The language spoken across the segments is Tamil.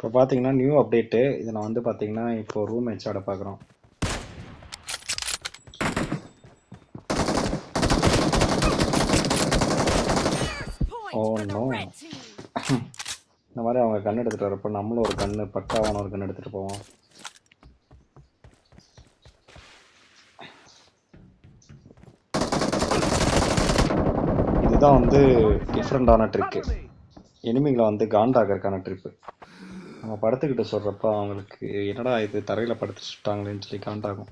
இப்போ பார்த்தீங்கன்னா நியூ அப்டேட்டு இதை நான் வந்து பார்த்தீங்கன்னா இப்போ ரூம் மேட்ச் ஆட பார்க்குறோம். Point Oh, red team. இந்த மாதிரி அவங்க கன் எடுத்துகிட்டு வரப்போ நம்மளும் ஒரு கன்று பக்காவான ஒரு கன் எடுத்துகிட்டு போவோம். இதுதான் வந்து டிஃப்ரெண்டான ட்ரிக்கு எனிமிகளை வந்து காண்டாகிறதுக்கான ட்ரிப்பு நம்ம படுத்துக்கிட்டு சொல்கிறப்ப அவங்களுக்கு என்னடா இது தரையில் படுத்து சுட்டாங்களேன்னு சொல்லி காண்டாகும்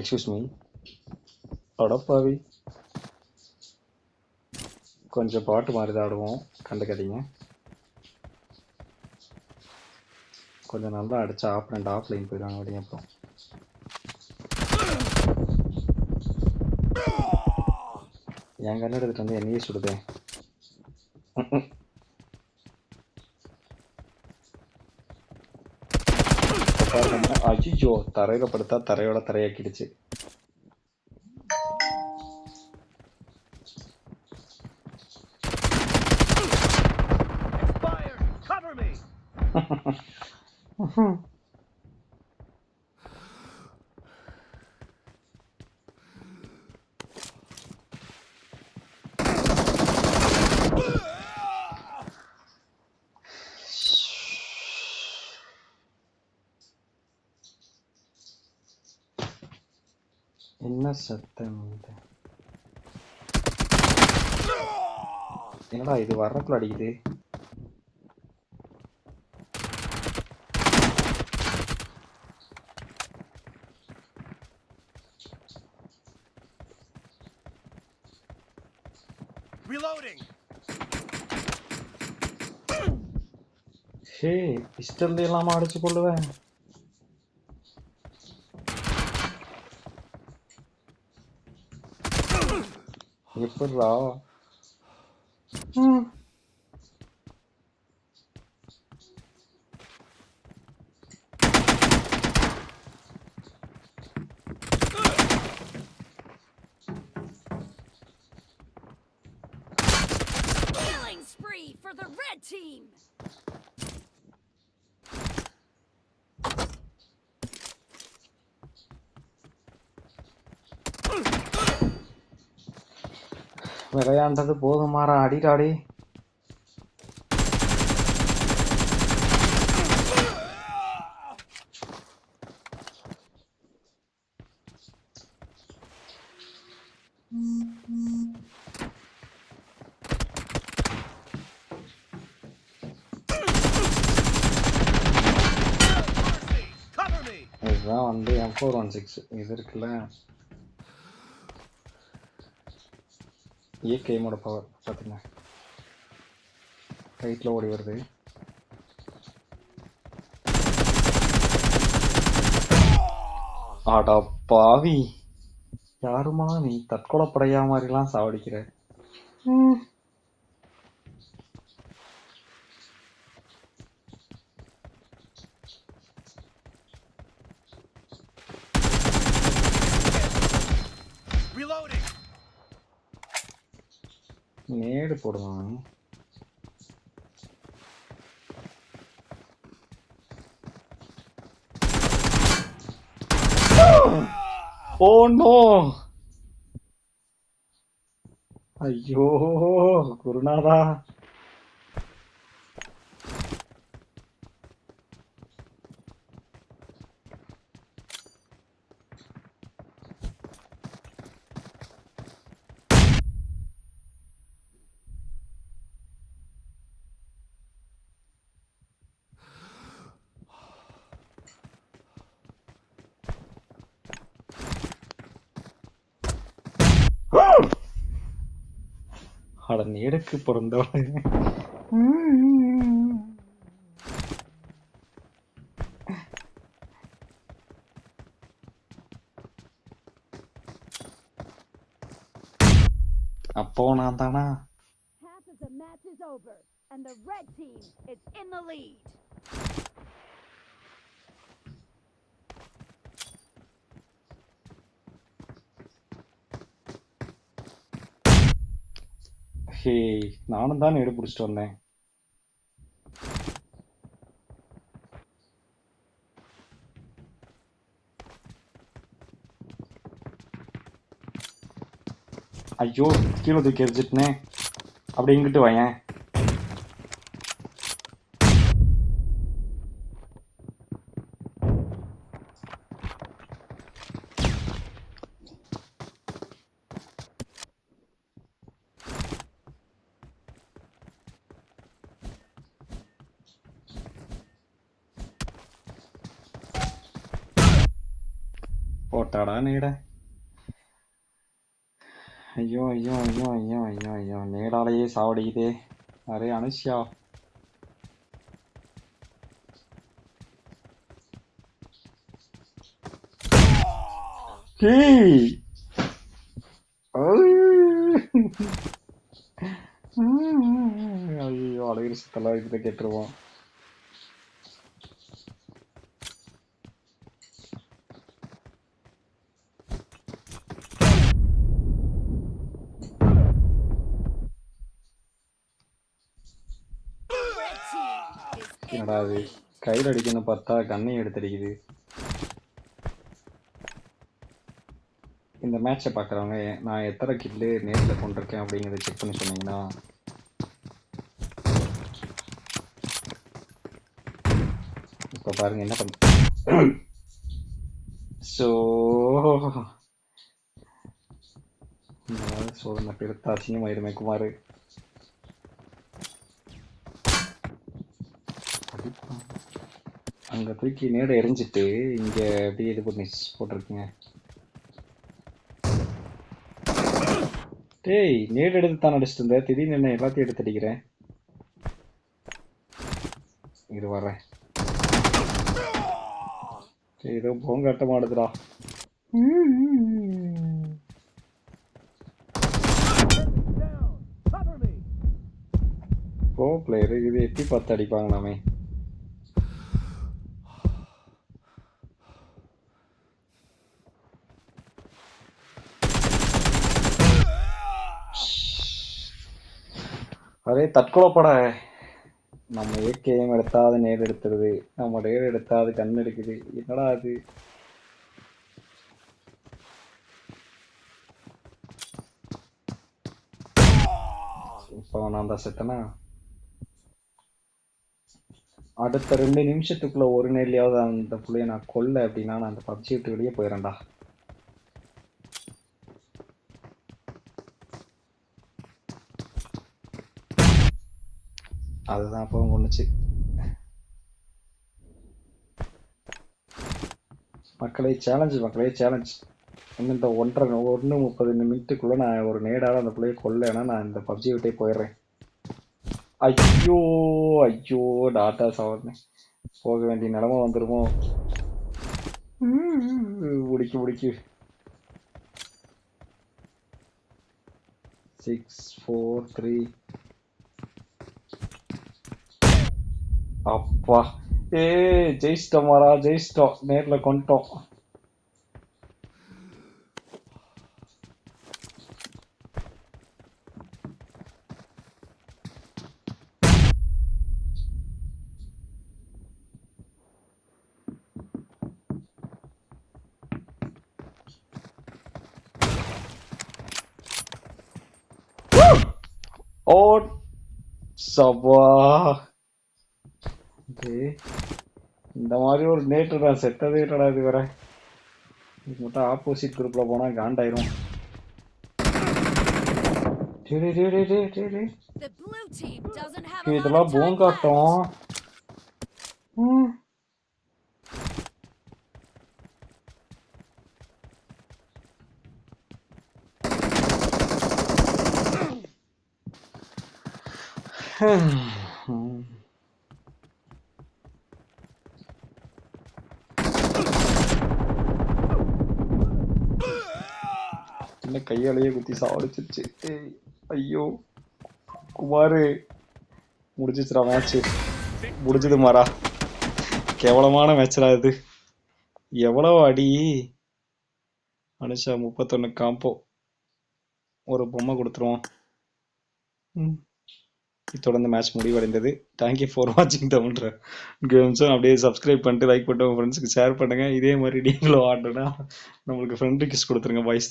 எக்ஸ்கியூஸ் மீ படப்பாவி. கொஞ்சம் பாட்டு மாதிரி தான் ஆடுவோம் கண்டுக்காதீங்க. கொஞ்சம் நல்லா அடிச்சு ஆப் அண்ட் ஆஃப்லைன் போயிடுவாங்க அப்படியே அப்புறம் என் கண்ணு எடுத்துட்டு வந்து என்னையே சுடுதே அஜிஜோ தரையில படுத்தா தரையோட தரையாக்கிடுச்சு Expired! Cover me! என்ன சத்தம் இது என்னடா இது வர்றதுல அடிக்குது Reloading! ஹே பிஸ்டல் இல்லாம அடிச்சு கொள்ளுவேன் 你不牢。嗯。Killing spree for the red team! விளையாண்டது போதுமாறா அடிடாடி! இதுதான் வந்து எம் ஃபோர் ஒன் சிக்ஸ் இது இருக்குல்ல? இயற்கையோட பவர் பார்த்துங்க ரைட்டில் ஓடி வருது ஆடா பாவி யாருமா நீ தற்கொலைப்படையா மாதிரிலாம் சாவடிக்கிற ம். Reloading! நேடு போடுவான் ஓ நோ ஐயோ குருநாதா அட நேடுக்கு பிறந்தவன் அப்போ நான் தானா Half of the match is over, and the red team is in the lead. ஹே நானும் தான் எடு பிடிச்சிட்டு வந்தேன். ஐயோ கீழே தூக்கி எரிஞ்சிட்டனே அப்படி இங்கிட்டு வாயேன். போட்டாடா நேட ஐயோ ஐயோ ஐயோ ஐயோ ஐயோ ஐயோ நேடாலேயே சாவடிக்குதே அரே அனுஷ்யா ஐயோ அழகிரி சுத்தலாம் இதுல கேட்டுருவோம் Red team என்னடா அது கையில் அடிக்கணும் பார்த்தா கண்ணையும் எடுத்துடிக்குது. இந்த மேட்சை பார்க்குறவங்க நான் எத்தனை கில்லு நேரில் கொண்டிருக்கேன் அப்படிங்கிறத செக் பண்ணி சொன்னீங்கன்னா இப்போ பாருங்க என்ன பண்ண ஸோ சோதனை பெருத்த குமார். அங்கே தூக்கி நேட எரிஞ்சிட்டு இங்கே அப்படியே இது பண்ணி போட்டிருக்குங்க. டேய் நேடு எடுத்து தான் அடிச்சிட்டு இருந்தேன் திடீர்னு என்ன எல்லாத்தையும் எடுத்து அடிக்கிறேன். இது வரேன். டேய் ஏதோ போங்காட்டம் ஆடுதுடா Down. Cover me. Bro player இது எட்டி பார்த்து அதே தற்கொலை தற்கொலைப்பட நம்ம இயற்கையும் எடுத்தாது நேர் எடுத்துருது. நம்ம நேர் எடுத்தாது கண் எடுக்குது. என்னடா அது? இப்போ நான் தான் செத்தனா? அடுத்த ரெண்டு நிமிஷத்துக்குள்ள ஒரு நேர்லயாவது அந்த புள்ளைய நான் கொல்ல அப்படின்னா நான் அந்த பப்ஜி விட்டு வெளியே போயிடறேன்டா அதுதான் அப்பவும் ஒன்றுச்சு மக்களே சேலஞ்சு மக்களே சேலஞ்ச் இன்னும் இந்த ஒன்றரை ஒன்று முப்பது மினிட்டுக்குள்ள நான் ஒரு நேடாக அந்த பிள்ளைய கொல்லேன்னா நான் இந்த பப்ஜி விட்டே போயிடுறேன். ஐயோ ஐயோ டாட்டா சாவர்னே. போக வேண்டிய நிலமை வந்துருமோ? முடிக்கு முடிக்கு சிக்ஸ் ஃபோர் த்ரீ அப்பா. ஏ ஜெயிச்சிட்டோம் மாறா ஜெயிச்சிட்டோம். நேர்ல கொண்டுட்டோம். ஓ சபா. டேய், இந்த மாதிரி ஒரு நேற்று நான் செத்ததே இல்லடா இது வரை இது மட்டும் ஆப்போசிட் குரூப்ல போனா காண்டாயிரும். டேய், டேய், டேய், டேய், டேய், டேய். The blue team doesn't have a டேய், lot இதெல்லாம் of time பூங்காட்டம் left. ம். ம். என்ன கையாலேயே குத்தி சாவடிச்சிருச்சு. ஐயோ குமாரு முடிஞ்சிச்சுடா மேட்ச் முடிஞ்சது மாறா. கேவலமான மேட்ச்டா இது. எவ்வளவு அடி? அனுஷா முப்பத்தொன்னு காம்போ ஒரு பொம்மை கொடுத்துருவோம் ம். இத்தோட இந்த மேட்ச் முடிவடைந்தது தேங்க்யூ ஃபார் வாட்சிங் தமிழ் கேம்ஸும் அப்படியே சப்ஸ்கிரைப் பண்ணிட்டு லைக் பண்ணிட்டு உங்கள் ஃப்ரெண்ட்ஸுக்கு ஷேர் பண்ணுங்க. இதே மாதிரி நீங்களும் ஆடணும்னா நம்மளுக்கு ஃப்ரெண்ட் ரிக்வெஸ்ட் கொடுத்துருங்க பாய்ஸ்